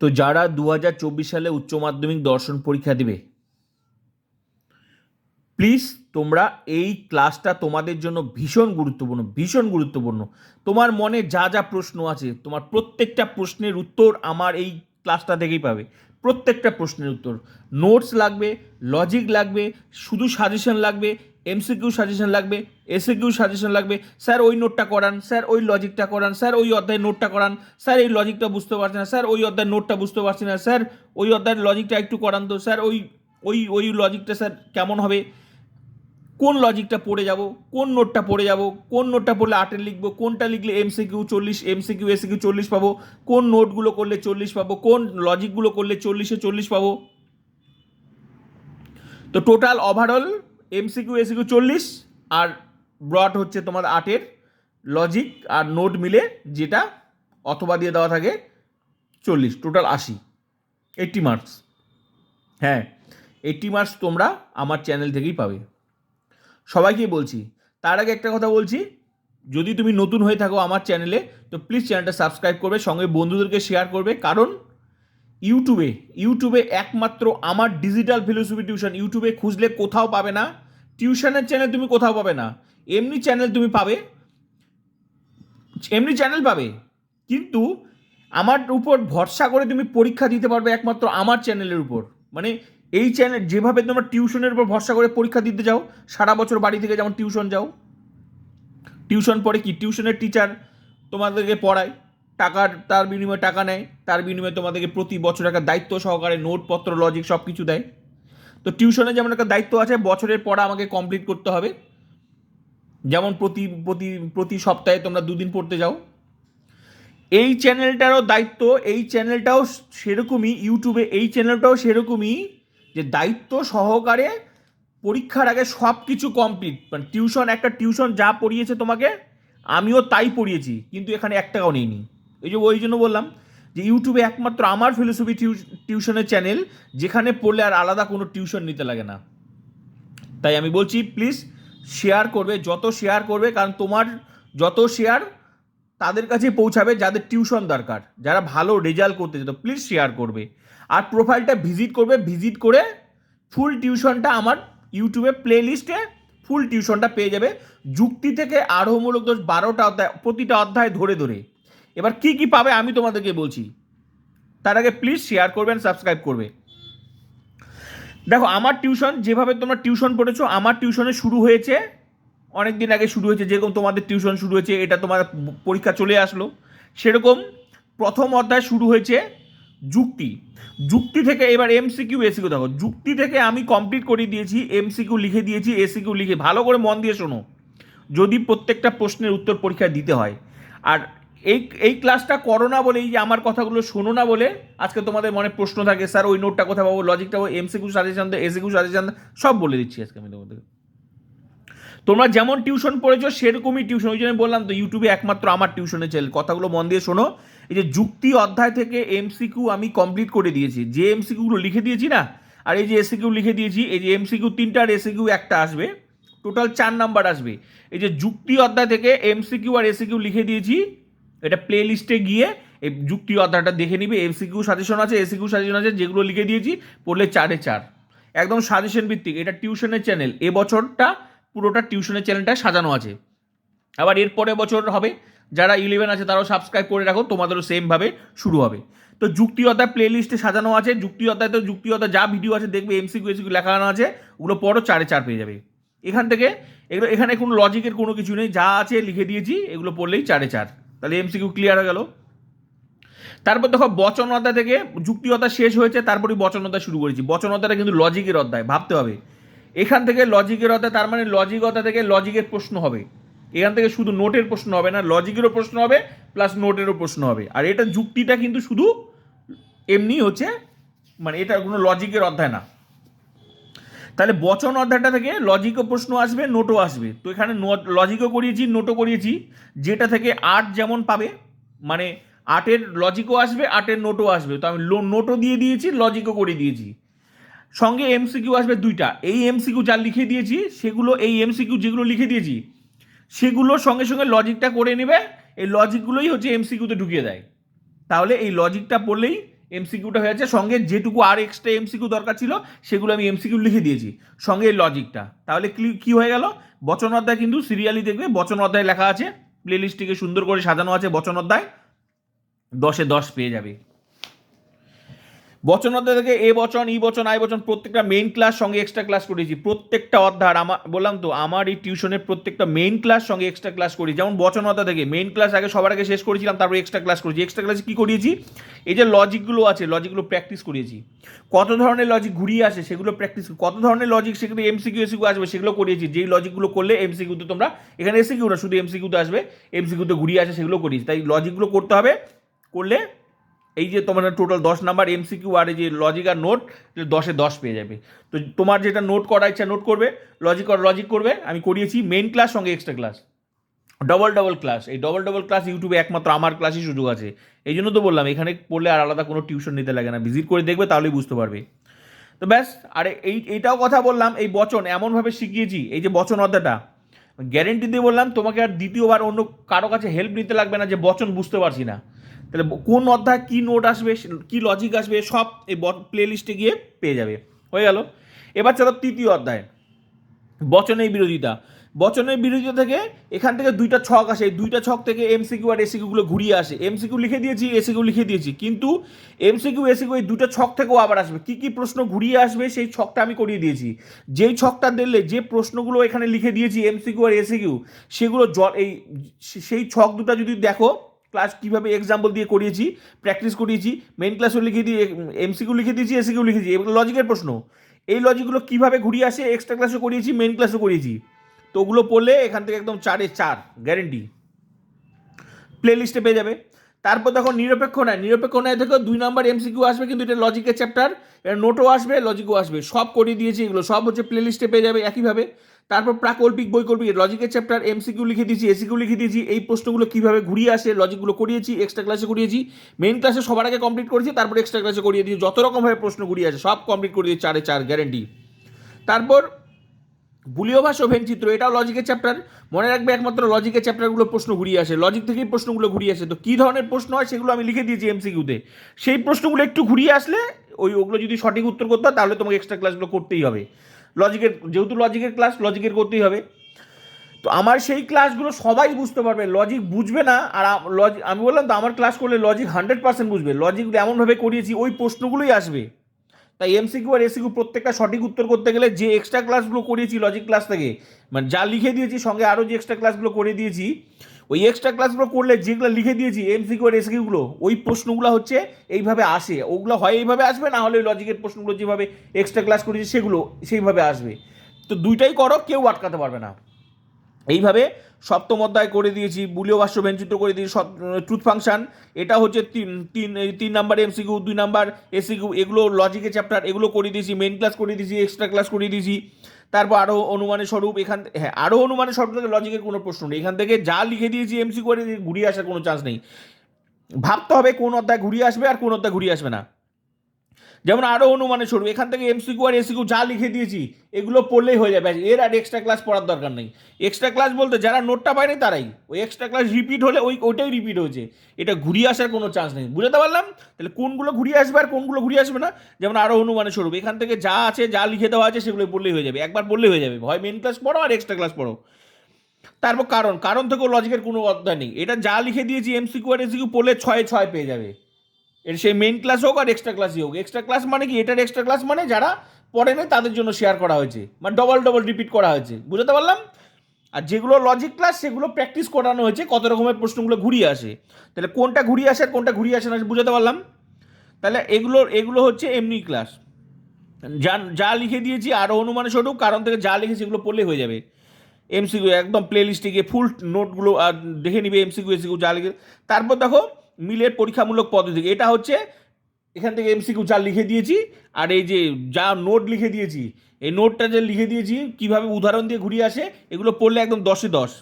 তো যারা দু হাজার চব্বিশ সালে উচ্চ মাধ্যমিক দর্শন পরীক্ষা দেবে প্লিজ তোমরা এই ক্লাসটা তোমাদের জন্য ভীষণ গুরুত্বপূর্ণ ভীষণ গুরুত্বপূর্ণ। তোমার মনে যা যা প্রশ্ন আছে, তোমার প্রত্যেকটা প্রশ্নের উত্তর আমার এই ক্লাসটা থেকেই পাবে। প্রত্যেকটা প্রশ্নের উত্তর। নোটস লাগবে লজিক লাগবে, শুধু সাজেশন লাগবে এমসিকিউ সাজেশন লাগবে এসিকিউ সাজেশন লাগবে। স্যার, ওই নোটটা করান, স্যার, ওই লজিকটা করান, স্যার, ওই অধ্যায়ের নোটটা করান। স্যার, এই লজিকটা বুঝতে পারছি না, স্যার, ওই অধ্যায়ের নোটটা বুঝতে পারছি না। স্যার, ওই অধ্যায়ের লজিকটা একটু করান তো। স্যার, ওই ওই ওই লজিকটা স্যার, কেমন হবে? কোন লজিকটা পড়ে যাব? কোন নোটটা পড়ে যাব? কোন নোটটা পড়লে আটের লিখব? কোনটা লিখলে এমসিকিউ চল্লিশ এমসিকিউ এসিকিউ চল্লিশ পাবো? কোন নোটগুলো করলে চল্লিশ পাবো? কোন লজিকগুলো করলে চল্লিশে চল্লিশ পাবো? তো টোটাল ওভারঅল এমসিকিউ এসিকিউ চল্লিশ আর ব্রড হচ্ছে তোমার আটের। লজিক আর নোট মিলে যেটা অথবা দিয়ে দেওয়া থাকে চল্লিশ, টোটাল আশি। Eighty marks. হ্যাঁ এইট্টি মার্কস তোমরা আমার চ্যানেল থেকেই পাবে। সবাইকে বলছি, তার আগে একটা কথা বলছি, যদি তুমি নতুন হয়ে থাকো আমার চ্যানেলে, তো প্লিজ চ্যানেলটা সাবস্ক্রাইব করবে, সঙ্গে বন্ধুদেরকে শেয়ার করবে, কারণ ইউটিউবে ইউটিউবে একমাত্র আমার ডিজিটাল ফিলোসফি টিউশন ইউটিউবে খুঁজলে কোথাও পাবে না। টিউশনের চ্যানেল তুমি কোথাও পাবে না। এমনি চ্যানেল তুমি পাবে। এমনি চ্যানেল পাবে। কিন্তু আমার উপর ভরসা করে তুমি পরীক্ষা দিতে পারবে একমাত্র আমার চ্যানেলের উপর। মানে এই চ্যানেল যেভাবে তোমরা টিউশনের উপর ভরসা করে পরীক্ষা দিতে যাও, সারা বছর বাড়ি থেকে যেমন টিউশন যাও। টিউশন পড়ে কি? টিউশনের টিচার তোমাদেরকে পড়ায়। টাকার, তার বিনিময়ে টাকা নেয়, তার বিনিময়ে তোমাদেরকে প্রতি বছর একটা দায়িত্ব সহকারে নোটপত্র লজিক সব কিছু দেয়। তো টিউশনে যেমন একটা দায়িত্ব আছে, বছরের পড়া আমাকে কমপ্লিট করতে হবে। যেমন প্রতি প্রতি প্রতি সপ্তাহে তোমরা দুদিন পড়তে যাও। এই চ্যানেলটারও দায়িত্ব, এই চ্যানেলটাও সেরকমই ইউটিউবে এই চ্যানেলটাও সেরকমই যে দায়িত্ব সহকারে পরীক্ষার আগে সব কিছু কমপ্লিট মানে টিউশন একটা টিউশন যা পড়িয়েছে তোমাকে, আমিও তাই পড়িয়েছি, কিন্তু এখানে এক টাকাও নেইনি। এই যে ওই জন্য বললাম যে ইউটিউবে একমাত্র আমার ফিলোসফি টিউশনের চ্যানেল যেখানে পড়লে আর আলাদা কোনো টিউশন নিতে লাগে না। তাই আমি বলছি প্লিজ শেয়ার করবে, যত শেয়ার করবে, কারণ তোমার যত শেয়ার তাদের কাছে পৌঁছাবে, যাদের টিউশন দরকার, যারা ভালো রেজাল্ট করতে যেত প্লিজ শেয়ার করবে। আর প্রোফাইলটা ভিজিট করবে ভিজিট করে ফুল টিউশনটা আমার ইউটিউবে প্লে লিস্টে ফুল টিউশনটা পেয়ে যাবে। যুক্তি থেকে আরোহমূলক দোষ বারোটা অধ্যায়, প্রতিটা অধ্যায় ধরে ধরে। এবার কি কি পাবে আমি তোমাদেরকে বলছি। তার আগে প্লিজ শেয়ার করবেন সাবস্ক্রাইব করবে। দেখো, আমার টিউশন যেভাবে তোমরা টিউশন পড়েছো, আমার টিউশনে শুরু হয়েছে অনেক দিন আগে শুরু হয়েছে, যেরকম তোমাদের টিউশন শুরু হয়েছে, এটা তোমার পরীক্ষা চলে আসলো। সেরকম প্রথম অধ্যায় শুরু হয়েছে যুক্তি। যুক্তি থেকে এবার এমসিকিউ এসিকিউ দেখো, যুক্তি থেকে আমি কমপ্লিট করে দিয়েছি এমসিকিউ লিখে দিয়েছি এসিকিউ লিখে, ভালো করে মন দিয়ে শোনো। যদি প্রত্যেকটা প্রশ্নের উত্তর পরীক্ষায় দিতে হয়। আর এই এই ক্লাসটা করো না বলে, এই যে আমার কথাগুলো শোনো না বলে, আজকে তোমাদের মনে প্রশ্ন থাকে, স্যার, ওই নোটটা কোথায় পাবো? লজিকটা পাবো? এমসিকিউ সাজেশন এসিকিউ সাজেশন সব বলে দিচ্ছি আজকে আমি তোমাদের। তোমরা যেমন টিউশন পড়েছো, সেরকমই টিউশন ওই জন্য বললাম তো ইউটিউবে একমাত্র আমার টিউশনে চ্যানেল কথাগুলো মন দিয়ে শোনো। এই যে যুক্তি অধ্যায় থেকে এমসিকিউ আমি কমপ্লিট করে দিয়েছি। যে এমসিকিউগুলো লিখে দিয়েছি না, আর এই যে এসিকিউ লিখে দিয়েছি, এই যে এমসিকিউ তিনটা আর এসিকিউ একটা আসবে। টোটাল চার নাম্বার আসবে। এই যে যুক্তি অধ্যায় থেকে এমসিকিউ আর এসিকিউ লিখে দিয়েছি এটা প্লে লিস্টে গিয়ে এই যুক্তি অধ্যায়টা দেখে নিবে এমসিকিউ সাজেশন আছে এসিকিউ সাজেশন আছে, যেগুলো লিখে দিয়েছি, পড়লে চারে চার। একদম সাজেশন ভিত্তিক, এটা টিউশনের চ্যানেল এবছরটা পুরোটা টিউশনের চ্যানেলটা সাজানো আছে। আবার এর পরের বছর হবে, যারা ইলেভেন আছে তারাও সাবস্ক্রাইব করে রাখো, তোমাদেরও সেমভাবে শুরু হবে। তো যুক্তি অধ্যায় প্লে লিস্টে সাজানো আছে যুক্তি অধ্যায় তো যুক্তি অধ্যায় যা ভিডিও আছে দেখবে এমসিকিউ এসিকিউ লেখানো আছে, ওগুলো পরও চারে চার পেয়ে যাবে। এখান থেকে, এগুলো, এখানে কোনো লজিকের কোনো কিছু নেই, যা আছে লিখে দিয়েছি, এগুলো পড়লেই চারে চার। তাহলে এমসিকিউ ক্লিয়ার হয়ে গেল। তারপর দেখো বচন অধ্যায় থেকে যুক্তি শেষ হয়েছে তারপরে বচন অধ্যায় শুরু করেছি। বচন অধ্যায়টা কিন্তু লজিকের অধ্যায়, ভাবতে হবে। এখান থেকে লজিকের অধ্যায়, তার মানে লজিক থেকে লজিকের প্রশ্ন হবে। এখান থেকে শুধু নোটের প্রশ্ন হবে না, লজিকেরও প্রশ্ন হবে প্লাস নোটেরও প্রশ্ন হবে। আর এটা যুক্তিটা কিন্তু শুধু এমনি হচ্ছে মানে এটা কোনো লজিকের অধ্যায় না। তাহলে বচন অধ্যায়টা থেকে লজিকও প্রশ্ন আসবে, নোটও আসবে। তো এখানে লজিকও করিয়েছি, নোটও করিয়েছি। যেটা থেকে আর্ট যেমন পাবে মানে আর্টের লজিকও আসবে আর্টের নোটও আসবে। তো আমি নোটও দিয়ে দিয়েছি, লজিকও করে দিয়েছি। সঙ্গে এমসিকিউ আসবে দুইটা। এই এমসিকিউ যা লিখে দিয়েছি, সেগুলো, এই এমসিকিউ যেগুলো লিখে দিয়েছি, সেগুলো সঙ্গে সঙ্গে লজিকটা করে নেবে, এই লজিকগুলোই হচ্ছে এমসিকিউতে ঢুকিয়ে দেয়। তাহলে এই লজিকটা পড়লেই এমসিকিউটা হয়ে সঙ্গে যেটুকু আর এক্সট্রা এমসিকিউ দরকার ছিল, সেগুলো আমি এমসিকিউ লিখে দিয়েছি। সঙ্গে লজিকটা তাহলে কি- কি হয়ে গেল? বচন অধ্যায় কিন্তু সিরিয়ালি দেখবে, বচন অধ্যায় লেখা আছে প্লে লিস্টটিকে সুন্দর করে সাজানো আছে বচন অধ্যায়, দশে দশ পেয়ে যাবে। বচন অধ্যায় থেকে এ বচন, ই বচন, আই বচন, প্রত্যেকটা মেইন ক্লাস সঙ্গে এক্সট্রা ক্লাস করেছি। প্রত্যেকটা অধ্যায় আমার বললাম তো, আমার এই টিউশনের প্রত্যেকটা মেইন ক্লাস সঙ্গে এক্সট্রা ক্লাস করি যেমন বচন অধ্যায় থেকে মেইন ক্লাস আগে সবার আগে শেষ করেছিলাম, তারপর এক্সট্রা ক্লাস করেছি। এক্সট্রা ক্লাসে কী করিয়েছি? এই যে লজিকগুলো আছে লজিকগুলো প্র্যাকটিস করিয়েছি। কত ধরনের লজিক ঘুরিয়ে আসে, সেগুলো প্র্যাকটিস কত ধরনের লজিক সেগুলো এমসিকিউ এসিকিউ আসবে, সেগুলো করিয়েছি। যেই লজিকগুলো করলে এমসিকিউতে তোমরা এখানে এসিকিউ না, শুধু এমসিকিউতে আসবে এমসিকিউতে ঘুরিয়ে আসে, সেগুলো করিয়েছি। তাই লজিকগুলো করতে হবে, করলে এই যে তোমার টোটাল দশ নাম্বার এমসিকিউ আর এই যে লজিক আর নোট দশে দশ পেয়ে যাবে। তো তোমার যেটা নোট করা ইচ্ছা নোট করবে লজিক আর লজিক করবে, আমি করিয়েছি মেন ক্লাস সঙ্গে extra class double double class এই ডবল ডবল ক্লাস ইউটিউবে একমাত্র আমার ক্লাসই সুযোগ আছে। এই জন্য তো বললাম, এখানে পড়লে আর আলাদা কোনো টিউশন নিতে লাগে না। ভিজিট করে দেখবে, তাহলেই বুঝতে পারবে। তো ব্যাস, আরে এই, এইটাও কথা বললাম, এই বচন এমনভাবে শিখিয়েছি, এই যে বচন অধ্যায়টা গ্যারেন্টি দিয়ে বললাম, তোমাকে আর দ্বিতীয়বার অন্য কারও কাছে হেল্প নিতে লাগবে না, যে বচন বুঝতে পারছি না। তাহলে কোন অধ্যায় কী নোট আসবে, কী লজিক আসবে, সব এই প্লে লিস্টে গিয়ে পেয়ে যাবে। হয়ে গেল। এবার চলো তৃতীয় অধ্যায়। বচনের বিরোধিতা। বচনের বিরোধিতা থেকে এখান থেকে দুইটা ছক আসে। এই দুইটা ছক থেকে এমসিকিউ আর এসিকিউগুলো ঘুরিয়ে আসে। এমসিকিউ লিখে দিয়েছি এসিকিউ লিখে দিয়েছি। কিন্তু এমসিকিউ এসিকিউ এই দুটো ছক থেকেও আবার আসবে। কী কী প্রশ্ন ঘুরিয়ে আসবে সেই ছকটা আমি করিয়ে দিয়েছি। যেই ছকটা দিলে যে প্রশ্নগুলো এখানে লিখে দিয়েছি এমসিকিউ আর এসিকিউ সেগুলো জল এই সেই ছক দুটো যদি দেখো ক্লাস কীভাবে এক্সাম্পল দিয়ে করিয়েছি প্র্যাকটিস করিয়েছি মেন ক্লাসও লিখে দিয়ে এমসিকিউ লিখে দিয়েছি এসিকিউ লিখে দিয়েছি, এগুলো লজিকের প্রশ্ন। এই লজিকগুলো কীভাবে ঘুরিয়ে আসে এক্সট্রা ক্লাসও করিয়েছি মেন ক্লাসও করিয়েছি। তো ওগুলো পড়লে এখান থেকে একদম চারে চার গ্যারেন্টি প্লে লিস্টে পেয়ে যাবে। তারপর দেখো নিরপেক্ষ নয় নিরপেক্ষ নয় দেখো দুই নম্বর এমসিকিউ আসবে কিন্তু এটা লজিকের চ্যাপ্টার নোটও আসবে লজিকও আসবে, সব করিয়ে দিয়েছি এগুলো, সব হচ্ছে প্লে লিস্টে পেয়ে যাবে একইভাবে। তারপর প্রাকল্পিক, বৈকল্পিক লজিকের চ্যাপ্টার এমসিকিউ লিখে দিয়েছি এসিকিউ লিখে দিয়েছি, এই প্রশ্নগুলো কীভাবে ঘুরিয়ে আসে লজিকগুলো করিয়েছি এক্সট্রা ক্লাসে করিয়েছি। মেন ক্লাসে সবার আগে কমপ্লিট করেছি, তারপর এক্সট্রা ক্লাসে করিয়ে দিয়েছি। যত রকমভাবে প্রশ্ন ঘুরিয়ে আসে, সব কমপ্লিট করে দিয়েছি, চারে চার গ্যারেন্টি তারপর বুলীয় ভাষা ও ভেনচিত্র এটাও লজিকের চ্যাপ্টার মনে রাখবে একমাত্র লজিকের চ্যাপ্টারগুলো প্রশ্ন ঘুরিয়ে আসে। লজিক থেকেই প্রশ্নগুলো ঘুরিয়ে আসে। তো কী ধরনের প্রশ্ন হয় সেগুলো আমি লিখে দিয়েছি এমসিকিউতে সেই প্রশ্নগুলো একটু ঘুরিয়ে আসলে ওই ওগুলো যদি সঠিক উত্তর করতে হয় তাহলে তোমাকে এক্সট্রা ক্লাসগুলো করতেই হবে। লজিকের যেহেতু লজিকের ক্লাস লজিকের করতেই হবে। তো আমার সেই ক্লাসগুলো সবাই বুঝতে পারবে। লজিক বুঝবে না, আর লজিক আমি বললাম তো, আমার ক্লাস করলে লজিক হান্ড্রেড পার্সেন্ট বুঝবে। লজিকগুলো এমনভাবে করিয়েছি, ওই প্রশ্নগুলোই আসবে। তাই এমসিকিউ আর এসিকিউ প্রত্যেকটা সঠিক উত্তর করতে গেলে যে এক্সট্রা ক্লাসগুলো করিয়েছি লজিক ক্লাস থেকে মানে যা লিখে দিয়েছি, সঙ্গে আরও যে এক্সট্রা ক্লাসগুলো করে দিয়েছি, ওই এক্সট্রা ক্লাসগুলো করলে যেগুলো লিখে দিয়েছি এমসিকিউ আর এসিকিউগুলো ওই প্রশ্নগুলো হচ্ছে এইভাবে আসে। ওগুলো হয় এইভাবে আসবে, না হলে ওই লজিকের প্রশ্নগুলো যেভাবে এক্সট্রা ক্লাস করেছি, সেগুলো সেইভাবে আসবে। তো দুইটাই করো, কেউ আটকাতে পারবে না। এইভাবে সপ্তম অধ্যায় করে দিয়েছি বুলীয় ভাষ্য ব্যঞ্চিত করে দিয়েছি ট্রুথ ফাংশন এটা হচ্ছে তিন তিন তিন নাম্বার এমসিকিউ দুই নাম্বার এসিকিউ এগুলো লজিকের চ্যাপ্টার এগুলো করে দিয়েছি মেন ক্লাস করে দিয়েছি এক্সট্রা ক্লাস করে দিয়েছি। তারপর আরও অনুমানের স্বরূপ, এখান হ্যাঁ আরও অনুমানের স্বরূপ থেকে লজিকের কোনো প্রশ্ন নেই। এখান থেকে যা লিখে দিয়েছি এমসি করে ঘুরিয়ে আসার কোনো চান্স নেই। ভাবতে হবে কোন অধ্যায় ঘুরিয়ে আসবে আর কোন অধ্যায় ঘুরিয়ে আসবে না। যেমন আরও অনুমানের স্বরূপ এখান থেকে এমসিকিউ আর এসিকিউ যা লিখে দিয়েছি, এগুলো পড়লেই হয়ে যাবে। এর আর এক্সট্রা ক্লাস পড়ার দরকার নেই। এক্সট্রা ক্লাস বলতে যারা নোটটা পায়নি তারাই। ওই এক্সট্রা ক্লাস রিপিট হলে ওই ওইটাই রিপিট হয়েছে। এটা ঘুরিয়ে আসার কোনো চান্স নেই। বুঝতে পারলাম? তাহলে কোনগুলো ঘুরিয়ে আসবে আর কোনগুলো ঘুরিয়ে আসবে না? যেমন আরও অনুমানের স্বরূপ এখান থেকে যা আছে, যা লিখে দেওয়া আছে, সেগুলো পড়লেই হয়ে যাবে। একবার পড়লেই হয়ে যাবে। হয় মেন ক্লাস পড়ো আর এক্সট্রা ক্লাস পড়ো। তারপর কারণ। কারণ থেকেও লজিকের কোনো অধ্যায় নেই। এটা যা লিখে দিয়েছি এমসিকিউ আর এসিকিউ পড়লে ছয় ছয় পেয়ে যাবে। এর সেই মেন ক্লাস হোক আর এক্সট্রা ক্লাসই হোক। এক্সট্রা ক্লাস মানে কি? এটার এক্সট্রা ক্লাস মানে যারা পড়ে নেই তাদের জন্য শেয়ার করা হয়েছে। মানে ডবল ডবল রিপিট করা হয়েছে। বুঝতে পারলাম? আর যেগুলো লজিক ক্লাস সেগুলো প্র্যাকটিস করানো হয়েছে, কত রকমের প্রশ্নগুলো ঘুরিয়ে আসে। তাহলে কোনটা ঘুরিয়ে আসে আর কোনটা ঘুরিয়ে আসে না বুঝতে পারলাম? তাহলে এগুলো এগুলো হচ্ছে এমনি ক্লাস যা যা লিখে দিয়েছি আরও অনুমানের স্বরূপ, কারণ থেকে যা লিখেছি এগুলো পড়লেই হয়ে যাবে। এমসিকিউ একদম প্লে লিস্টে গিয়ে ফুল নোটগুলো দেখে নিবে এমসিকিউ এসিকিউ যা লিখে তারপর দেখো মিলের পরীক্ষামূলক পদ্ধতি। এটা হচ্ছে এখান থেকে এমসিকিউ যা লিখে দিয়েছি, আর এই যে যা নোট লিখে দিয়েছি, এই নোটটা যে লিখে দিয়েছি, কীভাবে উদাহরণ দিয়ে ঘুরিয়ে আসে, এগুলো পড়লে একদম দশে দশ।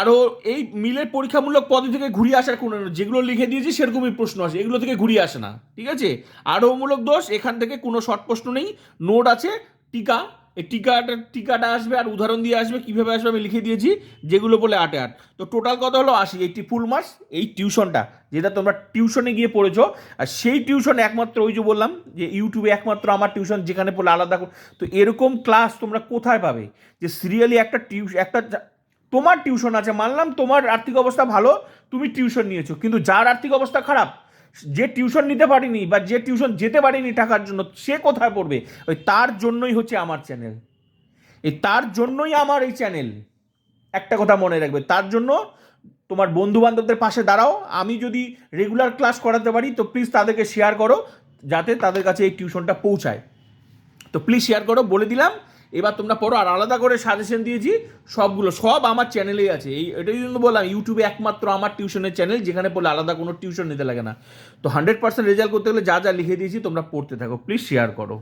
আরও এই মিলের পরীক্ষামূলক পদ্ধতি থেকে ঘুরিয়ে আসার কোনো যেগুলো লিখে দিয়েছি, সেরকমই প্রশ্ন আসে, এগুলো থেকে ঘুরিয়ে আসে না, ঠিক আছে? আরও মূলক দোষ, এখান থেকে কোনো শর্ট প্রশ্ন নেই, নোট আছে, টিকা এই টিকাটা টিকাটা আসবে আর উদাহরণ দিয়ে আসবে, কীভাবে আসবে আমি লিখে দিয়েছি, যেগুলো বলে আটে আট। তো টোটাল কত হলো? আশি এইটি ফুল মার্কস এই টিউশনটা যেটা তোমরা টিউশনে গিয়ে পড়েছো। আর সেই টিউশন একমাত্র ওই যে বললাম, যে ইউটিউবে একমাত্র আমার টিউশন যেখানে পড়লে আলাদা তো এরকম ক্লাস তোমরা কোথায় পাবে? যে সিরিয়ালি একটা টিউশন একটা তোমার টিউশন আছে, মানলাম তোমার আর্থিক অবস্থা ভালো, তুমি টিউশন নিয়েছো। কিন্তু যার আর্থিক অবস্থা খারাপ যে টিউশন নিতে পারিনি বা যে টিউশন যেতে পারিনি টাকার জন্য, সে কোথায় পড়বে? ওই তার জন্যই হচ্ছে আমার চ্যানেল। এই তার জন্যই আমার এই চ্যানেল। একটা কথা মনে রাখবে, তার জন্য তোমার বন্ধু বান্ধবদের পাশে দাঁড়াও। আমি যদি রেগুলার ক্লাস করাতে পারি, তো প্লিজ তাদেরকে শেয়ার করো, যাতে তাদের কাছে এই টিউশনটা পৌঁছায়। তো প্লিজ শেয়ার করো, বলে দিলাম। এবার তোমরা পড়ো, আর আলাদা করে সাজেশন দিয়েছি সবগুলো, সব আমার চ্যানেলেই আছে। এই, এটাই জন্য বললাম ইউটিউবে একমাত্র আমার টিউশনের চ্যানেল যেখানে পড়লে আলাদা কোনো টিউশন নিতে লাগে না। তো হান্ড্রেড পার্সেন্ট রেজাল্ট করতে গেলে যা যা লিখে দিয়েছি তোমরা পড়তে থাকো। প্লিজ শেয়ার করো।